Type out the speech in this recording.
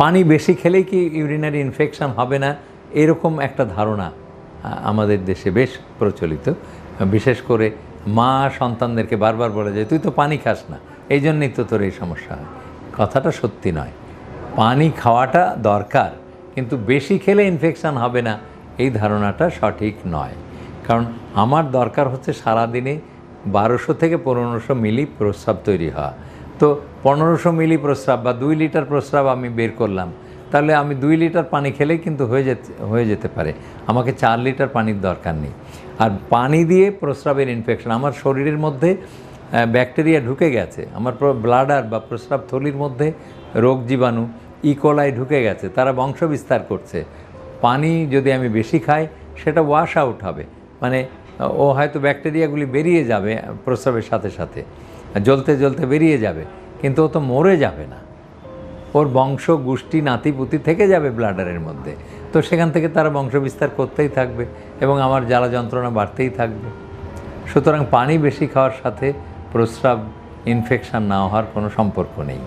পানি বেশি খেলেই কি ইউরিনারি ইনফেকশান হবে না? এরকম একটা ধারণা আমাদের দেশে বেশ প্রচলিত। বিশেষ করে মা সন্তানদেরকে বারবার বলে যায় তুই তো পানি খাস না। এই জন্যই তো তোর এই সমস্যা হয়। কথাটা সত্যি নয়। পানি খাওয়াটা দরকার, কিন্তু বেশি খেলে ইনফেকশান হবে না, এই ধারণাটা সঠিক নয়। কারণ আমার দরকার হচ্ছে সারাদিনে বারোশো থেকে পনেরোশো মিলি প্রস্রাব তৈরি হওয়া। তো পনেরোশো মিলি প্রস্রাব বা দুই লিটার প্রস্রাব আমি বের করলাম। তাহলে আমি দুই লিটার পানি খেলেই কিন্তু হয়ে যেতে হয়ে যেতে পারে। আমাকে চার লিটার পানির দরকার নেই। আর পানি দিয়ে প্রস্রাবের ইনফেকশন আমার শরীরের মধ্যে ব্যাকটেরিয়া ঢুকে গেছে। আমার ব্লাডার বা প্রস্রাব থলির মধ্যে রোগ জীবাণু ইকোলাই ঢুকে গেছে। তারা বংশ বিস্তার করছে। পানি যদি আমি বেশি খাই, সেটা ওয়াশ আউট হবে। মানে ও হয়তো ব্যাকটেরিয়াগুলি বেরিয়ে যাবে প্রস্রাবের সাথে সাথে। জ্বলতে জ্বলতে বেরিয়ে যাবে। কিন্তু ও তো মরে যাবে না। ওর বংশ, গোষ্ঠী, নাতিপুতি থেকে যাবে ব্লাডারের মধ্যে। তো সেখান থেকে তারা বংশ বিস্তার করতেই থাকবে এবং আমার জ্বালা যন্ত্রণা বাড়তেই থাকবে। সুতরাং পানি বেশি খাওয়ার সাথে প্রস্রাব ইনফেকশান না হওয়ার কোনো সম্পর্ক নেই।